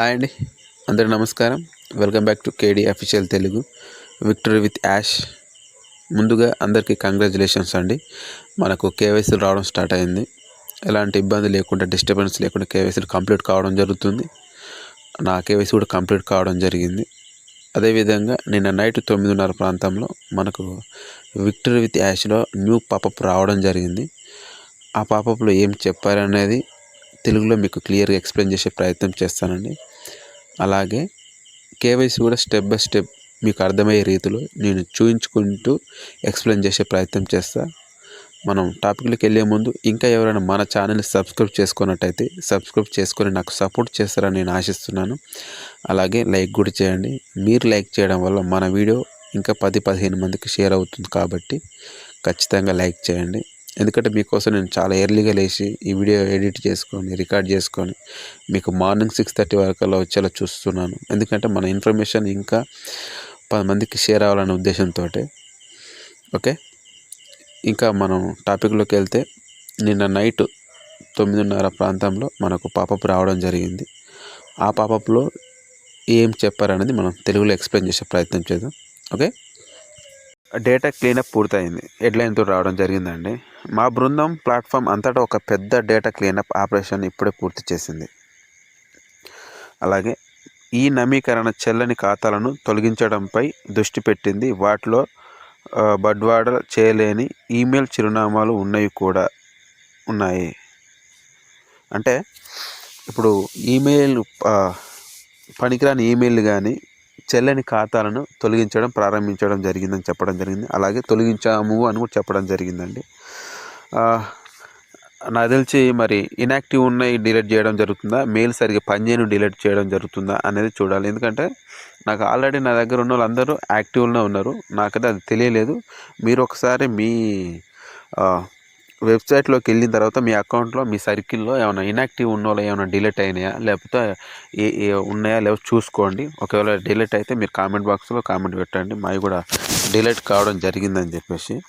Hi అండి. అందరూ నమస్కారం. Welcome back to KD official Telugu victory with Yash ముందుగా అందరికీ కంగ్రాచులేషన్స్ అండి. మనకు కేవైసీలు రావడం స్టార్ట్ అయింది. ఎలాంటి ఇబ్బంది లేకుండా డిస్టర్బెన్స్ లేకుండా కేవైసీలు కంప్లీట్ కావడం జరుగుతుంది. నా కేవైసీ కూడా కంప్లీట్ కావడం జరిగింది. అదేవిధంగా నిన్న నైట్ తొమ్మిదిన్నర ప్రాంతంలో మనకు విక్టరీ విత్ యాష్లో న్యూ పాపప్ రావడం జరిగింది. ఆ పాపప్లో ఏం చెప్పారనేది తెలుగులో మీకు క్లియర్గా ఎక్స్ప్లెయిన్ చేసే ప్రయత్నం చేస్తానండి. అలాగే కేవైసీ కూడా స్టెప్ బై స్టెప్ మీకు అర్థమయ్యే రీతిలో నేను చూయించుకుంటూ ఎక్స్ప్లెయిన్ చేసే ప్రయత్నం చేస్తా. మనం టాపిక్లోకి వెళ్ళే ముందు ఇంకా ఎవరైనా మన ఛానల్ని సబ్స్క్రైబ్ చేసుకున్నట్టయితే సబ్స్క్రైబ్ చేసుకొని నాకు సపోర్ట్ చేస్తారని నేను ఆశిస్తున్నాను. అలాగే లైక్ కూడా చేయండి. మీరు లైక్ చేయడం వల్ల మన వీడియో ఇంకా పది పదిహేను మందికి షేర్ అవుతుంది కాబట్టి ఖచ్చితంగా లైక్ చేయండి. ఎందుకంటే మీకోసం నేను చాలా ఎర్లీగా లేచి ఈ వీడియో ఎడిట్ చేసుకొని రికార్డ్ చేసుకొని మీకు మార్నింగ్ సిక్స్ థర్టీ వరకు అలా వచ్చేలా చూస్తున్నాను. ఎందుకంటే మన ఇన్ఫర్మేషన్ ఇంకా పది మందికి షేర్ అవ్వాలనే ఉద్దేశంతో ఓకే ఇంకా మనం టాపిక్లోకి వెళ్తే నిన్న నైట్ తొమ్మిదిన్నర ప్రాంతంలో మనకు పాపప్ రావడం జరిగింది. ఆ పాపప్లో ఏం చెప్పారనేది మనం తెలుగులో ఎక్స్ప్లెయిన్ చేసే ప్రయత్నం చేద్దాం. ఓకే డేటా క్లీనప్ పూర్తయింది. హెడ్లైన్తో రావడం జరిగిందండి. మా బృందం ప్లాట్ఫామ్ అంతటా ఒక పెద్ద డేటా క్లీనప్ ఆపరేషన్ ఇప్పుడే పూర్తి చేసింది. అలాగే ఈ నవీకరణ చెల్లని ఖాతాలను తొలగించడంపై దృష్టి పెట్టింది. వాటిలో బడ్వాడ చేయలేని ఈమెయిల్ చిరునామాలు ఉన్నాయి కూడా ఉన్నాయి. అంటే ఇప్పుడు ఈమెయిల్ పనికిరాని ఈమెయిల్ కానీ చెల్లని ఖాతాలను తొలగించడం ప్రారంభించడం జరిగిందని చెప్పడం జరిగింది. అలాగే తొలగించాము అని కూడా చెప్పడం జరిగిందండి. నాకు తెలిసి మరి ఇన్యాక్టివ్ ఉన్నాయి డిలీట్ చేయడం జరుగుతుందా? మెయిల్ సరిగ్గా పనిచేయను డిలీట్ చేయడం జరుగుతుందా అనేది చూడాలి. ఎందుకంటే నాకు ఆల్రెడీ నా దగ్గర ఉన్న వాళ్ళందరూ యాక్టివ్లోనే ఉన్నారు. నాకైతే అది తెలియలేదు. మీరు ఒకసారి మీ వెబ్సైట్లోకి వెళ్ళిన తర్వాత మీ అకౌంట్లో మీ సర్కిల్లో ఏమైనా ఇనాక్టివ్ ఉన్న వాళ్ళు ఏమైనా డిలీట్ అయినాయా? లేకపోతే ఏ ఉన్నాయా? లేవో చూసుకోండి. ఒకవేళ డిలీట్ అయితే మీరు కామెంట్ బాక్స్లో కామెంట్ పెట్టండి. మావి కూడా డిలీట్ కావడం జరిగిందని చెప్పేసి.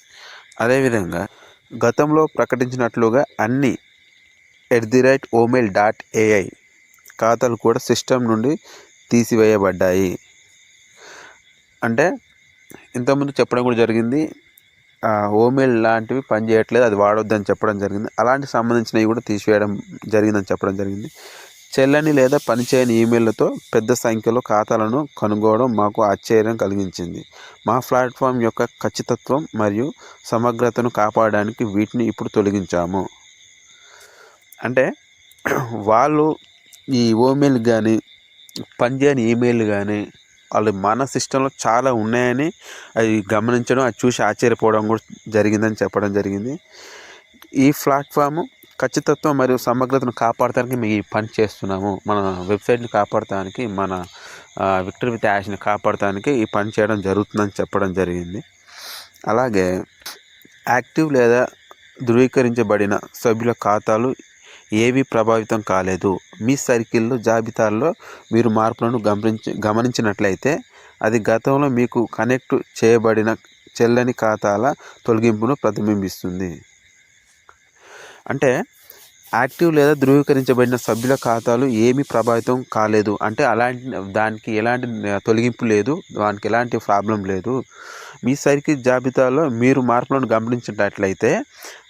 అదేవిధంగా గతంలో ప్రకటించినట్లుగా అన్ని at the right omail dot AI ఖాతాలు కూడా సిస్టమ్ నుండి తీసివేయబడ్డాయి. అంటే ఇంతకుముందు చెప్పడం కూడా జరిగింది. ఓమెయిల్ లాంటివి పనిచేయట్లేదు అది వాడొద్దని చెప్పడం జరిగింది. అలాంటి సంబంధించినవి కూడా తీసివేయడం జరిగిందని చెప్పడం జరిగింది. చెల్లని లేదా పనిచేయని ఈమెయిల్లతో పెద్ద సంఖ్యలో ఖాతాలను కనుగోవడం మాకు ఆశ్చర్యం కలిగించింది. మా ప్లాట్ఫామ్ యొక్క ఖచ్చితత్వం మరియు సమగ్రతను కాపాడడానికి వీటిని ఇప్పుడు తొలగించాము. అంటే వాళ్ళు ఈ ఓమెయిల్ కానీ పనిచేయని ఈమెయిల్ కానీ వాళ్ళు మన సిస్టంలో చాలా ఉన్నాయని అవి గమనించడం అది చూసి ఆశ్చర్యపోవడం కూడా జరిగిందని చెప్పడం జరిగింది. ఈ ప్లాట్ఫామ్ ఖచ్చితత్వం మరియు సమగ్రతను కాపాడటానికి మేము ఈ పని చేస్తున్నాము. మన వెబ్సైట్ని కాపాడటానికి మన విక్టర్ విత్ యాష్ని కాపాడటానికి ఈ పని చేయడం జరుగుతుందని చెప్పడం జరిగింది. అలాగే యాక్టివ్ లేదా ధృవీకరించబడిన సభ్యుల ఖాతాలు ఏవి ప్రభావితం కాలేదు. మీ సర్కిల్లో జాబితాల్లో మీరు మార్పులను గమనించి గమనించినట్లయితే అది గతంలో మీకు కనెక్ట్ చేయబడిన చెల్లని ఖాతాల తొలగింపును ప్రతిబింబిస్తుంది. అంటే యాక్టివ్ లేదా ధృవీకరించబడిన సభ్యుల ఖాతాలు ఏమీ ప్రభావితం కాలేదు. అంటే అలాంటి దానికి ఎలాంటి తొలగింపు లేదు. దానికి ఎలాంటి ప్రాబ్లం లేదు. మీ సర్క్యూట్ జాబితాలో మీరు మార్పులను గమనించినట్లయితే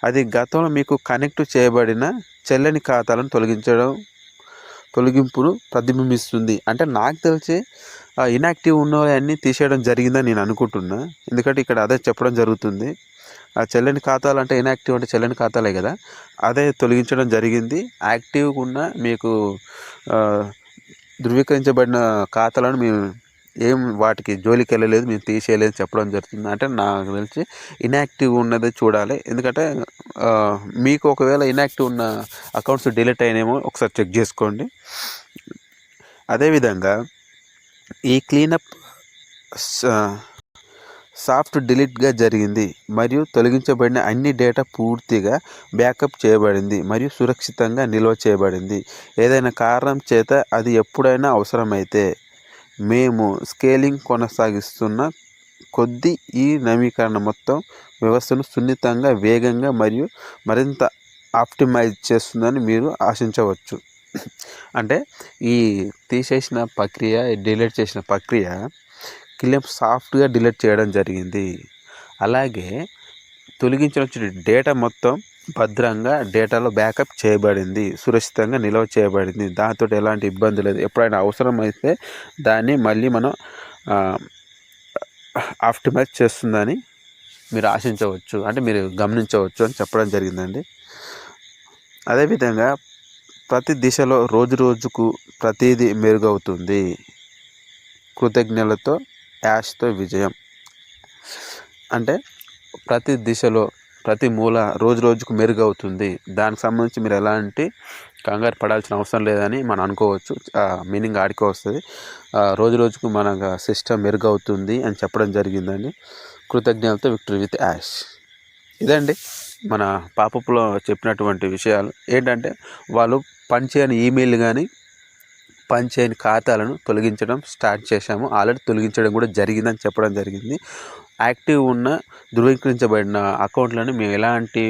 అది గతంలో మీకు కనెక్ట్ చేయబడిన చెల్లని ఖాతాలను తొలగించడం తొలగింపును ప్రతిబింబిస్తుంది. అంటే నాకు తెలిసి ఇనాక్టివ్ ఉన్నవన్నీ తీసేయడం జరిగిందని నేను అనుకుంటున్నా. ఎందుకంటే ఇక్కడ అదే చెప్పడం జరుగుతుంది. ఆ చెల్లని ఖాతాలు అంటే ఇన్యాక్టివ్ అంటే చెల్లని ఖాతాలే కదా. అదే తొలగించడం జరిగింది. యాక్టివ్గా ఉన్న మీకు ధృవీకరించబడిన ఖాతాలను మేము ఏం వాటికి జోలికి వెళ్ళలేదు మేము తీసేయలేదు చెప్పడం జరుగుతుంది. అంటే నాకు తెలిసి ఇన్యాక్టివ్ ఉన్నది చూడాలి. ఎందుకంటే మీకు ఒకవేళ ఇన్యాక్టివ్ ఉన్న అకౌంట్స్ డిలీట్ అయినేమో ఒకసారి చెక్ చేసుకోండి. అదేవిధంగా ఈ క్లీనప్ సాఫ్ట్ డిలీట్గా జరిగింది మరియు తొలగించబడిన అన్ని డేటా పూర్తిగా బ్యాకప్ చేయబడింది మరియు సురక్షితంగా నిల్వ చేయబడింది. ఏదైనా కారణం చేత అది ఎప్పుడైనా అవసరమైతే మేము స్కేలింగ్ కొనసాగిస్తున్న కొద్దీ ఈ నవీకరణ మొత్తం వ్యవస్థను సున్నితంగా వేగంగా మరియు మరింత ఆప్టిమైజ్ చేస్తుందని మీరు ఆశించవచ్చు. అంటే ఈ తీసేసిన ప్రక్రియ డిలీట్ చేసిన ప్రక్రియ క్లియర్ సాఫ్ట్గా డిలీట్ చేయడం జరిగింది. అలాగే తొలగించిన డేటా మొత్తం భద్రంగా డేటాలో బ్యాకప్ చేయబడింది సురక్షితంగా నిల్వ చేయబడింది. దాంతో ఎలాంటి ఇబ్బంది లేదు. ఎప్పుడైనా అవసరం అయితే దాన్ని మళ్ళీ మనం ఆప్టిమైజ్ చేస్తుందని మీరు ఆశించవచ్చు. అంటే మీరు గమనించవచ్చు అని చెప్పడం జరిగిందండి. అదేవిధంగా ప్రతి దిశలో రోజు రోజుకు ప్రతిదీ మెరుగవుతుంది. కృతజ్ఞతలతో యాష్తో విజయం. అంటే ప్రతి దిశలో ప్రతి మూల రోజు రోజుకు మెరుగవుతుంది. దానికి సంబంధించి మీరు ఎలాంటి కంగారు పడాల్సిన అవసరం లేదని మనం అనుకోవచ్చు. మీనింగ్ ఆడికి వస్తుంది. రోజు రోజుకు మన సిస్టమ్ మెరుగవుతుంది అని చెప్పడం జరిగిందండి కృతజ్ఞతలతో విక్టరీ విత్ యాష్. ఇదండి మన పాపప్లో చెప్పినటువంటి విషయాలు. ఏంటంటే వాళ్ళు పనిచేయని ఈమెయిల్ కానీ పనిచేయని ఖాతాలను తొలగించడం స్టార్ట్ చేశాము. ఆల్రెడీ తొలగించడం కూడా జరిగిందని చెప్పడం జరిగింది. యాక్టివ్ ఉన్న ధృవీకరించబడిన అకౌంట్లను మేము ఎలాంటి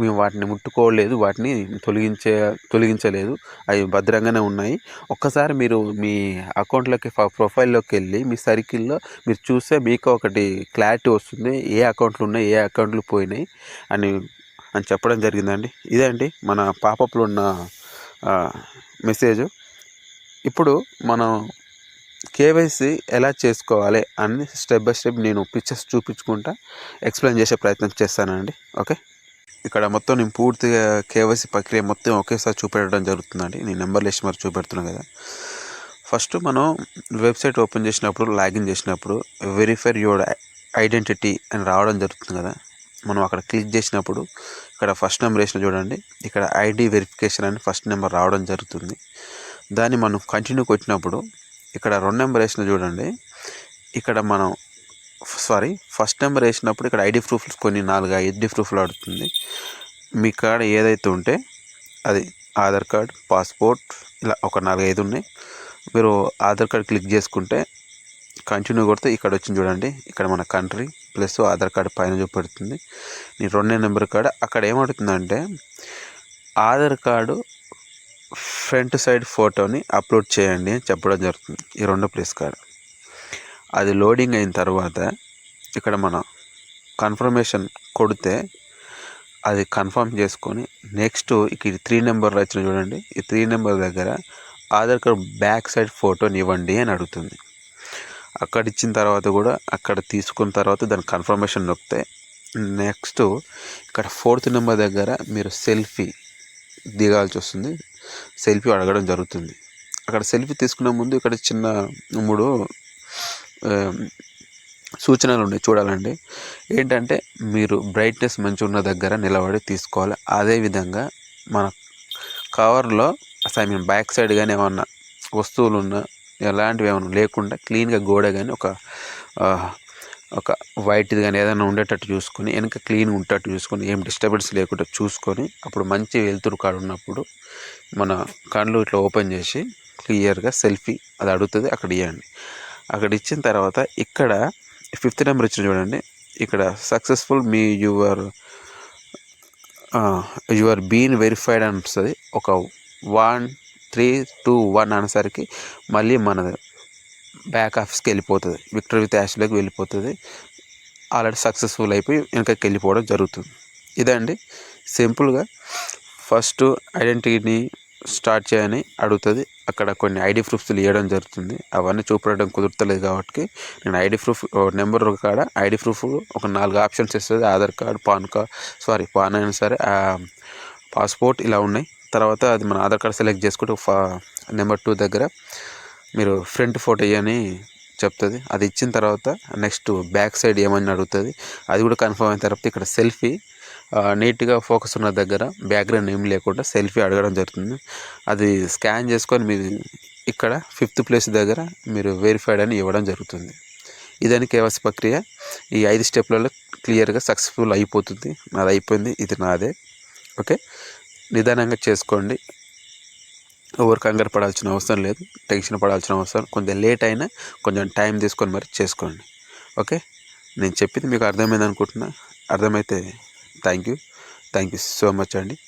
మేము వాటిని ముట్టుకోలేదు వాటిని తొలగించే తొలగించలేదు. అవి భద్రంగానే ఉన్నాయి. ఒక్కసారి మీరు మీ అకౌంట్లోకి ప్రొఫైల్లోకి వెళ్ళి మీ సర్కిల్లో మీరు చూస్తే మీకు ఒకటి క్లారిటీ వస్తుంది. ఏ అకౌంట్లు ఉన్నాయి ఏ అకౌంట్లు పోయినాయి అని అని చెప్పడం జరిగిందండి. ఇదే అండి మన పాపప్లో ఉన్న మెసేజ్. ఇప్పుడు మనం కేవైసీ ఎలా చేసుకోవాలి అని స్టెప్ బై స్టెప్ నేను పిక్చర్స్ చూపించుకుంటా ఎక్స్ప్లెయిన్ చేసే ప్రయత్నం చేస్తానండి ఓకే? ఇక్కడ మొత్తం నేను పూర్తిగా కేవైసీ ప్రక్రియ మొత్తం ఒకేసారి చూపెట్టడం జరుగుతుందండి. నేను నెంబర్ లిస్ట్ మరి చూపెడుతున్నాను కదా. ఫస్ట్ మనం వెబ్సైట్ ఓపెన్ చేసినప్పుడు లాగిన్ చేసినప్పుడు వెరిఫై యువర్ ఐడెంటిటీ అని రావడం జరుగుతుంది కదా. మనం అక్కడ క్లిక్ చేసినప్పుడు ఇక్కడ ఫస్ట్ నెంబర్ వేసిన చూడండి ఇక్కడ ఐడి వెరిఫికేషన్ అని ఫస్ట్ నెంబర్ రావడం జరుగుతుంది. దాన్ని మనం కంటిన్యూ కొట్టినప్పుడు ఇక్కడ రెండు నెంబర్ వేసిన చూడండి. ఇక్కడ మనం సారీ ఫస్ట్ నెంబర్ వేసినప్పుడు ఇక్కడ ఐడి ప్రూఫ్స్ కొన్ని నాలుగు ఐడి ప్రూఫ్లు అడుగుతుంది మీ కాడ ఏదైతే ఉంటే అది ఆధార్ కార్డ్ పాస్పోర్ట్ ఇలా ఒక నాలుగు ఐదు ఉన్నాయి. మీరు ఆధార్ కార్డ్ క్లిక్ చేసుకుంటే కంటిన్యూ కొడితే ఇక్కడ వచ్చింది చూడండి. ఇక్కడ మన కంట్రీ ప్లస్ ఆధార్ కార్డు పైన చూపెడుతుంది. నీ రెండో నెంబర్ కాడ అక్కడ ఏమడుతుందంటే ఆధార్ కార్డు ఫ్రంట్ సైడ్ ఫోటోని అప్లోడ్ చేయండి అని చెప్పడం జరుగుతుంది. ఈ రెండో ప్లేస్ కాడ అది లోడింగ్ అయిన తర్వాత ఇక్కడ మన కన్ఫర్మేషన్ కొడితే అది కన్ఫర్మ్ చేసుకొని నెక్స్ట్ ఇక్కడ త్రీ నెంబర్ వచ్చిన చూడండి. ఈ త్రీ నెంబర్ దగ్గర ఆధార్ కార్డ్ బ్యాక్ సైడ్ ఫోటోని ఇవ్వండి అని అడుగుతుంది. అక్కడ ఇచ్చిన తర్వాత కూడా అక్కడ తీసుకున్న తర్వాత దాని కన్ఫర్మేషన్ నొక్కితే నెక్స్ట్ ఇక్కడ ఫోర్త్ నెంబర్ దగ్గర మీరు సెల్ఫీ దిగాల్సి వస్తుంది. సెల్ఫీ అడగడం జరుగుతుంది. అక్కడ సెల్ఫీ తీసుకునే ముందు ఇక్కడ చిన్న మూడు సూచనలు ఉన్నాయి చూడాలండి. ఏంటంటే మీరు బ్రైట్నెస్ మంచి ఉన్న దగ్గర నిలబడి తీసుకోవాలి. అదేవిధంగా మన కవర్లో అసలు మీన్ బ్యాక్ సైడ్ కానీ ఏమన్నా వస్తువులు ఉన్నా ఎలాంటివి ఏమైనా లేకుండా క్లీన్గా గోడ కానీ ఒక ఒక వైట్ది కానీ ఏదైనా ఉండేటట్టు చూసుకొని వెనక క్లీన్ ఉండేటట్టు చూసుకొని ఏం డిస్టర్బెన్స్ లేకుండా చూసుకొని అప్పుడు మంచి వెలుతురు కాడ ఉన్నప్పుడు మన కళ్ళు ఇట్లా ఓపెన్ చేసి క్లియర్గా సెల్ఫీ అది అడుగుతుంది అక్కడ ఇవ్వండి అక్కడ ఇచ్చిన తర్వాత ఇక్కడ ఫిఫ్త్ నెంబర్ ఇచ్చిన చూడండి ఇక్కడ సక్సెస్ఫుల్ మీ యువర్ యువర్ బీన్ వెరిఫైడ్ అని వస్తుంది. ఒక వన్ త్రీ టూ వన్ అనేసరికి మళ్ళీ మన బ్యాక్ ఆఫీస్కి వెళ్ళిపోతుంది. విక్టర్ విత్ యాష్లోకి వెళ్ళిపోతుంది. ఆల్రెడీ సక్సెస్ఫుల్ అయిపోయి వెనకకి వెళ్ళిపోవడం జరుగుతుంది. ఇదండి. సింపుల్గా ఫస్ట్ ఐడెంటిటీని స్టార్ట్ చేయని అడుగుతుంది. అక్కడ కొన్ని ఐడి ప్రూఫ్స్ ఇవ్వడం జరుగుతుంది. అవన్నీ చూపడం కుదరతలేదు కాబట్టి నేను ఐడి ప్రూఫ్ నెంబర్ కాడ ఐడి ప్రూఫ్ ఒక నాలుగు ఆప్షన్స్ ఇస్తుంది. Aadhaar card PAN card sorry PAN అయినా సరే పాస్పోర్ట్ ఇలా ఉన్నాయి. తర్వాత అది మన ఆధార్ కార్డ్ సెలెక్ట్ చేసుకుంటే నెంబర్ టూ దగ్గర మీరు ఫ్రంట్ ఫోటో ఇవ్వని చెప్తుంది. అది ఇచ్చిన తర్వాత నెక్స్ట్ బ్యాక్ సైడ్ ఏమని అడుగుతుంది. అది కూడా కన్ఫర్మ్ అయిన తర్వాత ఇక్కడ సెల్ఫీ నీట్గా ఫోకస్ ఉన్న దగ్గర బ్యాక్గ్రౌండ్ ఏం లేకుండా సెల్ఫీ అడగడం జరుగుతుంది. అది స్కాన్ చేసుకొని మీరు ఇక్కడ ఫిఫ్త్ ప్లేస్ దగ్గర మీరు వెరిఫైడ్ అని ఇవ్వడం జరుగుతుంది. ఇదని కేవైసీ ప్రక్రియ ఈ ఐదు స్టెప్లలో క్లియర్గా సక్సెస్ఫుల్ అయిపోతుంది. నాది అయిపోయింది ఇది నాదే. ఓకే? నిదానంగా చేసుకోండి. ఎవరు కంగారు పడాల్సిన అవసరం లేదు. టెన్షన్ పడాల్సిన అవసరం. కొంచెం లేట్ అయినా కొంచెం టైం తీసుకొని మరి చేసుకోండి. ఓకే? నేను చెప్పింది మీకు అర్థమైంది అనుకుంటున్నా. అర్థమైతే thank you thank you so much అండి.